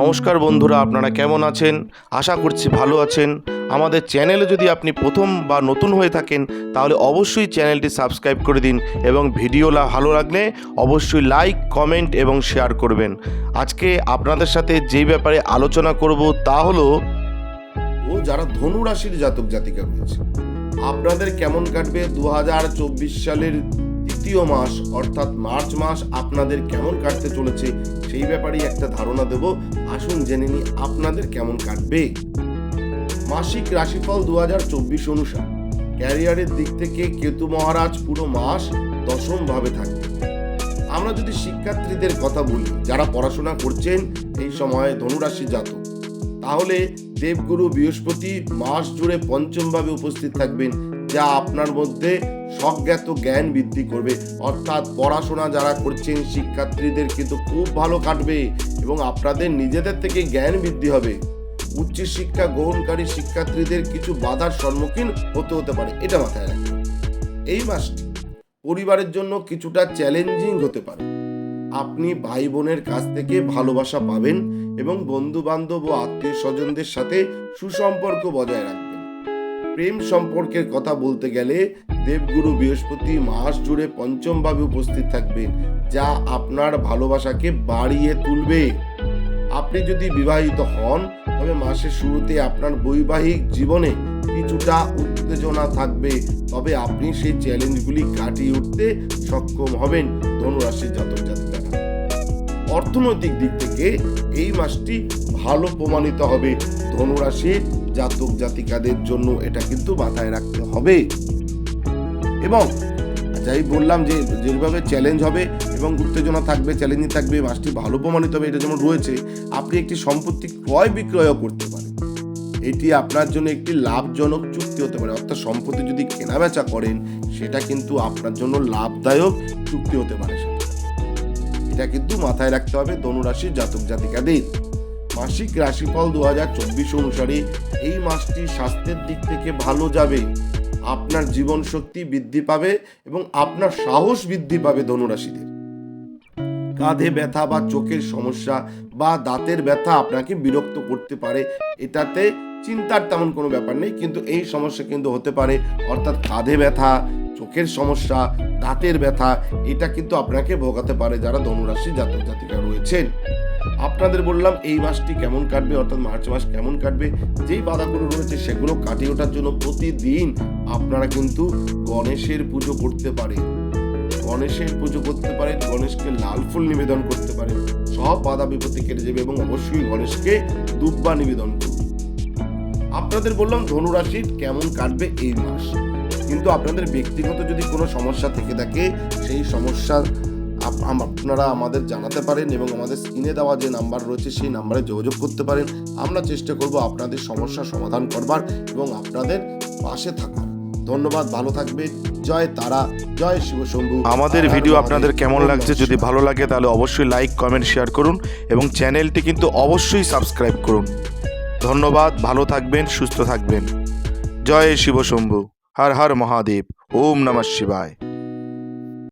নমস্কার বন্ধুরা, আপনারা কেমন আছেন? আশা করছি ভালো আছেন। আমাদের চ্যানেলে যদি আপনি প্রথম বা নতুন হয়ে থাকেন, তাহলে অবশ্যই চ্যানেলটি সাবস্ক্রাইব করে দিন এবং ভিডিও ভালো লাগলে অবশ্যই লাইক, কমেন্ট এবং শেয়ার করবেন। আজকে আপনাদের সাথে যেই ব্যাপারে আলোচনা করব তা হলো, ও যারা ধনু রাশির জাতক জাতিকা রয়েছে, আপনাদের কেমন কাটবে? দু হাজার চব্বিশ সালের তৃতীয় মাস, অর্থাৎ মার্চ মাস আপনাদের কেমন কাটতে চলেছে, সেই ব্যাপারেই একটা ধারণা দেব। আসুন জেনে নিই আপনাদের কেমন কাটবে। মাসিক রাশিফল দু অনুসার। ক্যারিয়ারের দিক থেকে কেতু মহারাজ পুরো মাস দশম ভাবে থাকবে। আমরা যদি শিক্ষার্থীদের কথা বলি, যারা পড়াশোনা করছেন এই সময় ধনুরাশি জাতক, তাহলে দেবগুরু বৃহস্পতি মাস জুড়ে পঞ্চমভাবে উপস্থিত থাকবেন যা আপনার মধ্যে স্বজ্ঞাত জ্ঞান বৃদ্ধি করবে। অর্থাৎ পড়াশোনা যারা করছেন, শিক্ষার্থীদের কিন্তু খুব ভালো কাটবে এবং আপনাদের নিজেদের থেকে জ্ঞান বৃদ্ধি হবে। উচ্চশিক্ষা গ্রহণকারী শিক্ষার্থীদের কিছু বাধার সম্মুখীন হতে হতে পারে, এটা মাথায় রাখবেন। এই মাসটি পরিবারের জন্য কিছুটা চ্যালেঞ্জিং হতে পারে। আপনি ভাই বোনের কাছ থেকে ভালোবাসা পাবেন এবং বন্ধু বান্ধব ও আত্মীয় স্বজনদের সাথে সুসম্পর্ক বজায় রাখবেন। প্রেম সম্পর্কের কথা বলতে গেলে দেবগুরু বৃহস্পতি মাস জুড়ে পঞ্চমভাবে উপস্থিত থাকবেন, যা আপনার ভালোবাসাকে বাড়িয়ে তুলবে। আপনি যদি বিবাহিত হন, তবে মাসের শুরুতে আপনার বৈবাহিক জীবনে কিছুটা উত্তেজনা থাকবে। তবে আপনি সেই চ্যালেঞ্জগুলি কাটিয়ে উঠতে সক্ষম হবেন ধনুরাশির জাতক জাতিকারা। অর্থনৈতিক দিক থেকে এই মাসটি ভালো প্রমাণিত হবে। ধনুরাশির জাতক জাতিকাদের জন্য এটা কিন্তু মাথায় রাখতে হবে। এবং যাই বললাম যে যেভাবে চ্যালেঞ্জ হবে এবং উত্তেজনা থাকবে চ্যালেঞ্জিং থাকবে, মাসটি ভালো প্রমাণিত হবে, এটা যেমন রয়েছে, আপনি একটি সম্পত্তি ক্রয় বিক্রয়ও করতে পারেন। এটি আপনার জন্য একটি লাভজনক চুক্তি হতে পারে। অর্থাৎ সম্পত্তি যদি কেনাবেচা করেন, সেটা কিন্তু আপনার জন্য লাভদায়ক চুক্তি হতে পারে এটা কিন্তু মাথায় রাখতে হবে ধনুরাশির জাতক জাতিকাদের। মাসিক রাশিফল দু হাজার চব্বিশ অনুসারে এই মাসটি স্বাস্থ্যের দিক থেকে ভালো যাবে, আপনার জীবন শক্তি বৃদ্ধি পাবে এবং আপনার সাহস বৃদ্ধি পাবে ধনুরাশিদের কাঁধে ব্যথা বা চোখের সমস্যা বা দাঁতের ব্যথা আপনাকে বিরক্ত করতে পারে, এটাতে চিন্তার তেমন কোনো ব্যাপার নেই, কিন্তু এই সমস্যা কিন্তু হতে পারে, অর্থাৎ কাঁধে ব্যথা, চোখের সমস্যা, দাঁতের ব্যথা, এটা কিন্তু আপনাকে ভোগাতে পারে যারা ধনুরাশি জাতক জাতিকা রয়েছেন। আপনাদের বললাম এই মাসটি কেমন কাটবে, অর্থাৎ মার্চ মাস কেমন কাটবে? যেই বাধাগুলো রয়েছে সেগুলো কাটিয়ে ওঠার জন্য প্রতিদিন আপনারা কিন্তু গণেশের পুজো করতে পারেন। গণেশের পুজো করতে পারেন, গণেশকে লাল ফুল নিবেদন করতে পারেন। সব বাধা বিপত্তি কেটে যাবে এবং অবশ্যই গণেশকে দুব্বা নিবেদন করুন আপনাদের বললাম ধনুরাশির কেমন কাটবে এই মাস। কিন্তু আপনাদের ব্যক্তিগত যদি কোনো সমস্যা থেকে থাকে, সেই সমস্যা আপ- আম- আপনারা আমাদের জানাতে পারেন এবং আমাদের স্ক্রিনে দেওয়া যে নাম্বার রয়েছে সেই নাম্বারে যোগাযোগ করতে পারেন। আমরা চেষ্টা করব আপনাদের সমস্যা সমাধান করবার এবং আপনাদের পাশে থাকার ধন্যবাদ ভালো থাকবে জয় তারা জয় শিবশম্ভু আমাদের হর হর ভিডিও আপনাদের কেমন লাগছে যদি ভালো লাগে তাহলে অবশ্যই লাইক কমেন্ট শেয়ার করুন এবং চ্যানেলটি কিন্তু অবশ্যই সাবস্ক্রাইব করুন। ধন্যবাদ ভালো থাকবেন সুস্থ থাকবেন। জয় শিবশম্ভু হর হর মহাদেব। ওম নমঃ শিবায়।